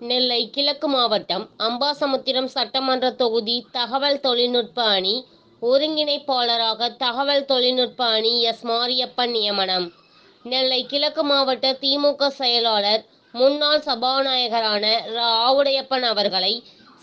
நெல்லை கிழக்கு மாவட்டம் அம்பாசமுத்திரம் சட்டமன்ற தொகுதி தகவல் தொழில்நுட்ப அணி ஒருங்கிணைப்பாளராக தகவல் தொழில்நுட்ப அணி எஸ் மாரியப்பன் நியமனம். நெல்லை கிழக்கு மாவட்ட திமுக செயலாளர் முன்னாள் சபாநாயகரான ரா. ஆவுடையப்பன் அவர்களை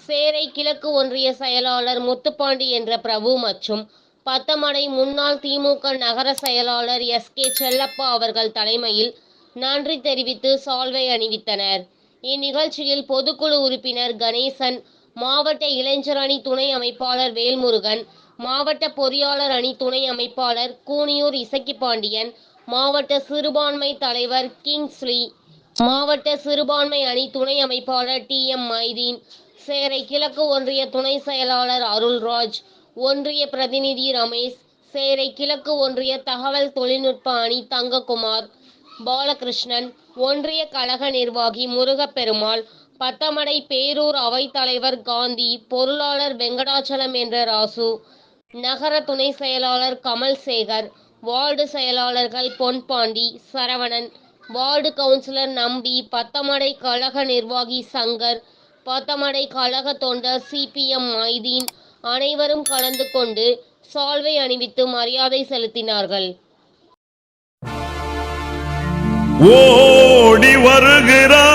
சேரை கிழக்கு ஒன்றிய செயலாளர் முத்துப்பாண்டி என்ற பிரபு மற்றும் பத்தமடை முன்னாள் திமுக நகர செயலாளர் எஸ் கே செல்லப்பா அவர்கள் தலைமையில் நன்றி தெரிவித்து சால்வை அணிவித்தனர். இந்நிகழ்ச்சியில் பொதுக்குழு உறுப்பினர் கணேசன் மாவட்ட இளைஞர் அணி துணை அமைப்பாளர் வேல்முருகன் மாவட்ட பொறியாளர் அணி துணை அமைப்பாளர் கூனியூர் இசக்கி பாண்டியன் மாவட்ட சிறுபான்மை தலைவர் கிங்ஸ்லி மாவட்ட சிறுபான்மை அணி துணை அமைப்பாளர் டி எம் மைதீன் சேரை கிழக்கு ஒன்றிய துணை செயலாளர் அருள்ராஜ் ஒன்றிய பிரதிநிதி ரமேஷ் சேரை கிழக்கு ஒன்றிய தகவல் தொழில்நுட்ப அணி தங்ககுமார் பாலகிருஷ்ணன் ஒன்றிய கழக நிர்வாகி முருகப்பெருமாள் பத்தமடை பேரூர் அவைத்தலைவர் காந்தி பொருளாளர் வெங்கடாச்சலம் என்ற ராசு நகர துணை செயலாளர் கமல் சேகர் வார்டு செயலாளர்கள் பொன்பாண்டி சரவணன் வார்டு கவுன்சிலர் நம்பி பத்தமடை கழக நிர்வாகி சங்கர் பத்தமடை கழக தொண்டர் சிபிஎம் மைதீன் அனைவரும் கலந்து கொண்டு சால்வை அணிவித்து மரியாதை செலுத்தினார்கள். ஓடி வருகிறார்.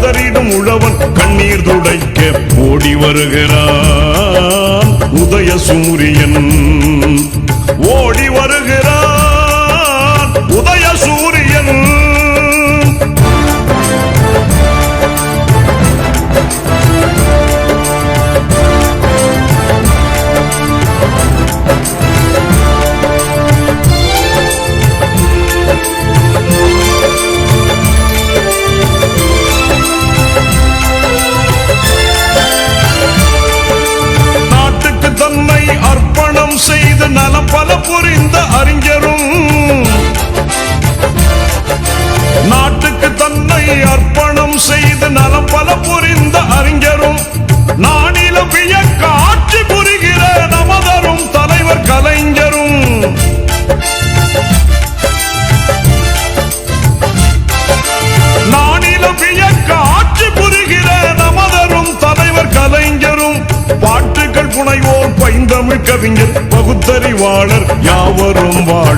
கதறிடும் உழவன் கண்ணீர் துடைக்க ஓடி வருகிறான். உதய சூரியன்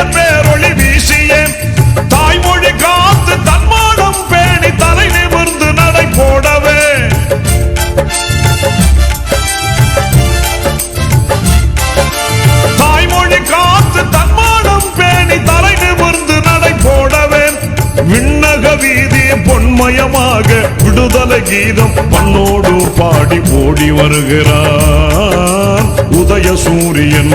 துரத்திய பேரொளி தாய்மொழி காத்து தன்மானம் பேணி தலை நிமிர்ந்து நடை போடவே. தாய்மொழி காத்து தன்மானம் பேணி தலை நிமிர்ந்து நடை போடவே விண்ணக வீதி பொன்மயமாக விடுதலை கீதம் பண்ணோடு பாடி ஓடி வருகிறார் உதய சூரியன்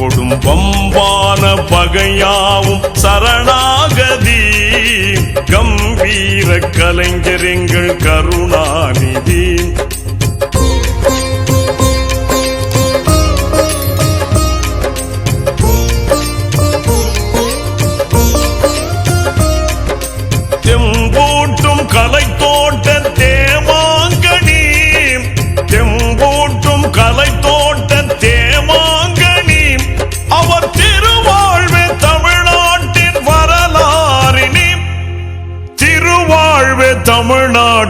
கொடும் பம்பான பகையாவும் சரணாகதி. கம்பீர கலைஞர் எங்கள் கருணாநிதி. தெம்பூட்டும் கலை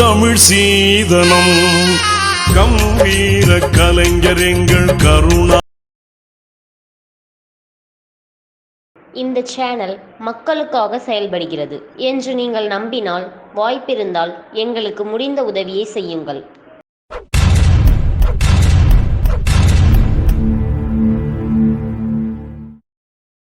தமிழ் சீதனம். கம்பீர கலைஞர் எங்கள் கருணா. இந்த சேனல் மக்களுக்காக செயல்படுகிறது என்று நீங்கள் நம்பினால் வாய்ப்பிருந்தால் எங்களுக்கு முடிந்த உதவியை செய்யுங்கள்.